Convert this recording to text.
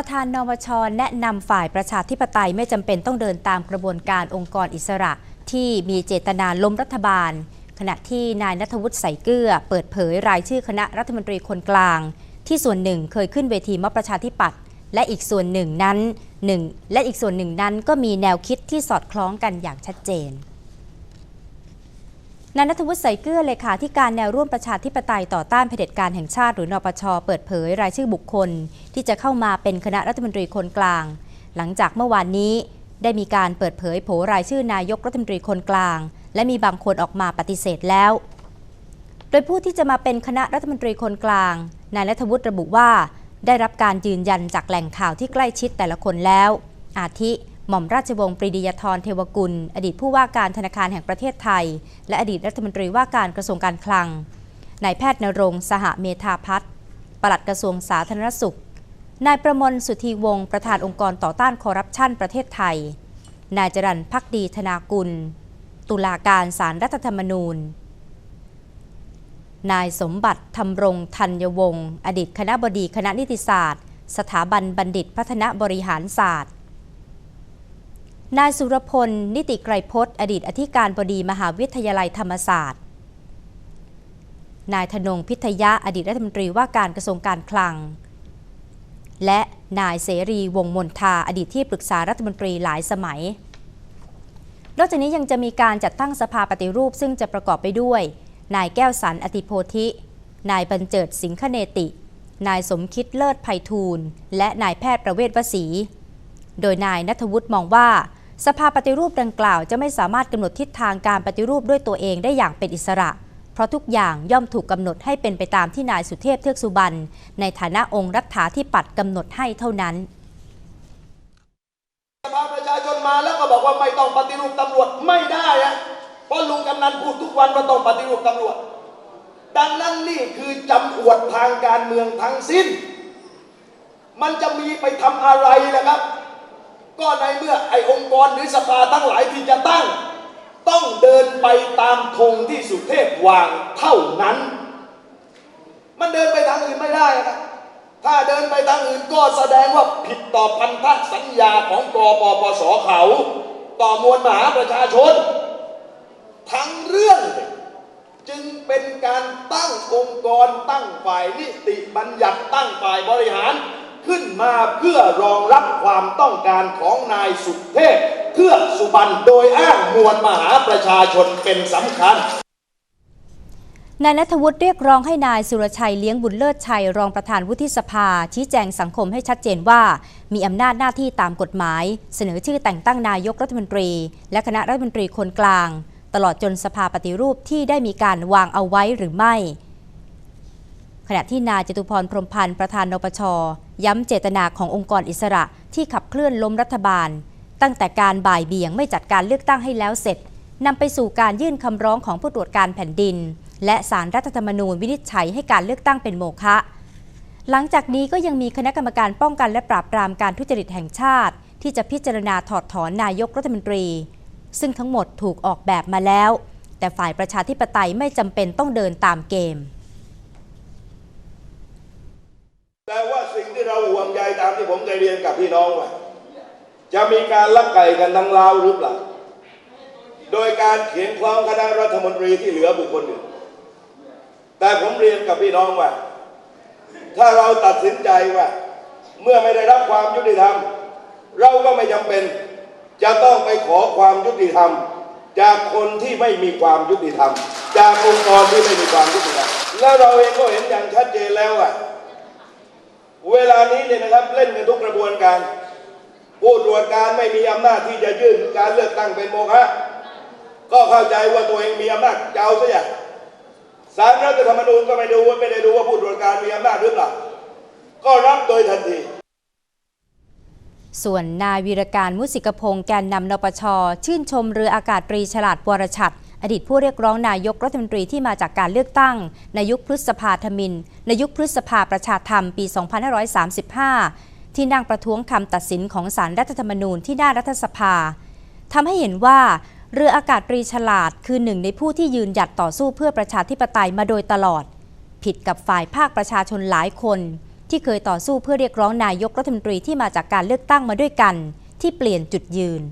ประธานนวชแนะนำฝ่ายประชาธิปไตยไม่จำเป็นต้องเดินตามกระบวนการองค์กรอิสระ ที่มีเจตนาล้มรัฐบาล ขณะที่นายนัทวุฒิใสเกลือ เปิดเผยรายชื่อคณะรัฐมนตรีคนกลาง ที่ส่วนหนึ่งเคยขึ้นเวทีมอบประชาธิปัตย์และอีกส่วนหนึ่งนั้นหนึ่งและอีกส่วนหนึ่งนั้นก็มีแนวคิดที่สอดคล้องกันอย่างชัดเจน นายนัทวุฒิใส่เกลือเลขาธิการแนวร่วมประชาธิปไตยต่อต้านเผด็จการแห่งชาติหรือนปช เปิดเผยรายชื่อบุคคล ที่จะเข้ามาเป็นคณะรัฐมนตรีคนกลาง หลังจากเมื่อวานนี้ ได้มีการเปิดเผยโผรายชื่อนายกรัฐมนตรีคนกลาง และมีบางคนออกมาปฏิเสธแล้ว โดยผู้ที่จะมาเป็นคณะรัฐมนตรีคนกลางนายนัทวุฒิระบุว่า ได้รับการยืนยันจากแหล่งข่าวที่ใกล้ชิดแต่ละคนแล้ว อาทิ หม่อมราชวงศ์ปรีดียธรเทวกุล อดีตผู้ว่าการธนาคารแห่งประเทศไทย และอดีตรัฐมนตรีว่าการกระทรวงการคลังนายแพทย์นรงสหเมธาพัฒน์ปลัดกระทรวงสาธารณสุข นายประมลสุธีวงศ์ประธานองค์กรต่อต้านคอร์รัปชันประเทศไทย นายจรันพักดีธนากุล ตุลาการศาลรัฐธรรมนูญ นายสมบัติธรรมรงธัญวงศ์อดีตคณะบดีคณะนิติศาสตร์ สถาบันบัณฑิตพัฒนบริหารศาสตร์ นายสุรพล นิติไกรพจน์ อดีตอธิการบดีมหาวิทยาลัยธรรมศาสตร์ นายธนงพิทยะ อดีตรัฐมนตรีว่าการกระทรวงการคลัง และนายเสรีวงมนทา อดีตที่ปรึกษารัฐมนตรีหลายสมัย นอกจากนี้ยังจะมีการจัดตั้งสภาปฏิรูปซึ่งจะประกอบไปด้วย นายแก้วสันอติโพธิ นายบรรเจิดสิงคเนติ นายสมคิดเลิศไพฑูรย์และนายแพทย์ประเวศวสี โดยนายนัทวุฒิมองว่า สภาปฏิรูปดังกล่าวจะไม่สามารถกำหนดทิศทางการปฏิรูปด้วยตัวเองได้อย่างเป็นอิสระ เพราะทุกอย่างย่อมถูกกำหนดให้เป็นไปตามที่นายสุเทพเทือกสุบรรณในฐานะองค์รัฐาธิปัตย์กำหนดให้เท่านั้นสภาประชาชนมาแล้วก็บอกว่าไม่ต้องปฏิรูปตำรวจไม่ได้อะเพราะลุงกำนันพูดทุกวันว่าต้องปฏิรูปตำรวจ ดังนั้นนี่คือจำอวดทางการเมืองทั้งสิ้น มันจะมีไปทำอะไรล่ะครับ ก็ในเมื่อไอองค์กรหรือสภาทั้งหลายที่จะตั้ง ต้องเดินไปตามธงที่สุเทพวางเท่านั้น มันเดินไปทางอื่นไม่ได้นะถ้าเดินไปทางอื่นก็แสดงว่าผิดต่อพันธสัญญาของกปปสเขา ต่อมวลมหาประชาชน ทั้งเรื่องเนี่ยจึงเป็นการตั้งองค์กรตั้งฝ่ายนิติบัญญัติตั้งฝ่ายบริหาร ขึ้นมาเพื่อรองรับความต้องการของนายสุเทพเทือกสุบรรณโดยอ้างมวลมหาประชาชนเป็นสำคัญนายนัทวุฒิเรียกร้องให้นายสุรชัยเลี้ยงบุญเลิศชัยรองประธานวุฒิสภา ชี้แจงสังคมให้ชัดเจนว่า มีอำนาจหน้าที่ตามกฎหมาย เสนอชื่อแต่งตั้งนายกรัฐมนตรี และคณะรัฐมนตรีคนกลาง ตลอดจนสภาปฏิรูปที่ได้มีการวางเอาไว้หรือไม่ ขณะที่นายจตุพรพรมพันธ์ประธานนปช ย้ำเจตนาขององค์กรอิสระที่ขับเคลื่อนล้มรัฐบาล ตั้งแต่การบ่ายเบี่ยงไม่จัดการเลือกตั้งให้แล้วเสร็จนำไปสู่การยื่นคำร้องของผู้ตรวจการแผ่นดิน และสารรัฐธรรมนูญวินิจฉัยให้การเลือกตั้งเป็นโมฆะหลังจากนี้ก็ยังมีคณะกรรมการป้องกันและปราบปรามการทุจริตแห่งชาติ ที่จะพิจารณาถอดถอนนายกรัฐมนตรี ซึ่งทั้งหมดถูกออกแบบมาแล้ว แต่ฝ่ายประชาธิปไตยไม่จำเป็นต้องเดินตามเกม แต่ว่าสิ่งที่ เราห่วงใยตามที่ผมเคยเรียนกับพี่น้องว่าจะมีการลักไก่กันทั้งลาวหรือเปล่า โดยการเขียนคล้องคณะรัฐมนตรีที่เหลือบุคคลอื่น แต่ผมเรียนกับพี่น้องว่า ถ้าเราตัดสินใจว่า เมื่อไม่ได้รับความยุติธรรม เราก็ไม่จำเป็น จะต้องไปขอความยุติธรรม จากคนที่ไม่มีความยุติธรรม จากองค์กรที่ไม่มีความยุติธรรม แล้วเราเองก็เห็นอย่างชัดเจนแล้วว่า เวลานี้เนี่ยนะครับเล่นกันทุกกระบวนการ ผู้ตรวจการไม่มีอำนาจที่จะยื่นการเลือกตั้งเป็นโมฆะก็เข้าใจว่าตัวเองมีอำนาจจะเอาซะอย่างสารรัฐธรรมนูญก็ไม่ดูว่าไม่ได้ดูว่าผู้ตรวจการมีอำนาจหรือเปล่า ก็รับโดยทันทีส่วนนายวีรการมุสิกพงศ์แกนนำนปช ชื่นชมเรืออากาศตรีฉลาดวรชัด อดีตผู้เรียกร้องนายกรัฐมนตรีที่มาจากการเลือกตั้ง ในยุคพฤษภาธมิน ในยุคพฤษภาประชาธรรมปี 2535 ที่นั่งประท้วงคำตัดสินของสารรัฐธรรมนูญที่หน้ารัฐสภาทำให้เห็นว่าเรืออากาศตรีฉลาดคือหนึ่งในผู้ที่ยืนหยัดต่อสู้เพื่อประชาธิปไตยมาโดยตลอด ผิดกับฝ่ายภาคประชาชนหลายคน ที่เคยต่อสู้เพื่อเรียกร้องนายกรัฐมนตรีที่มาจากการเลือกตั้งมาด้วยกัน ที่เปลี่ยนจุดยืน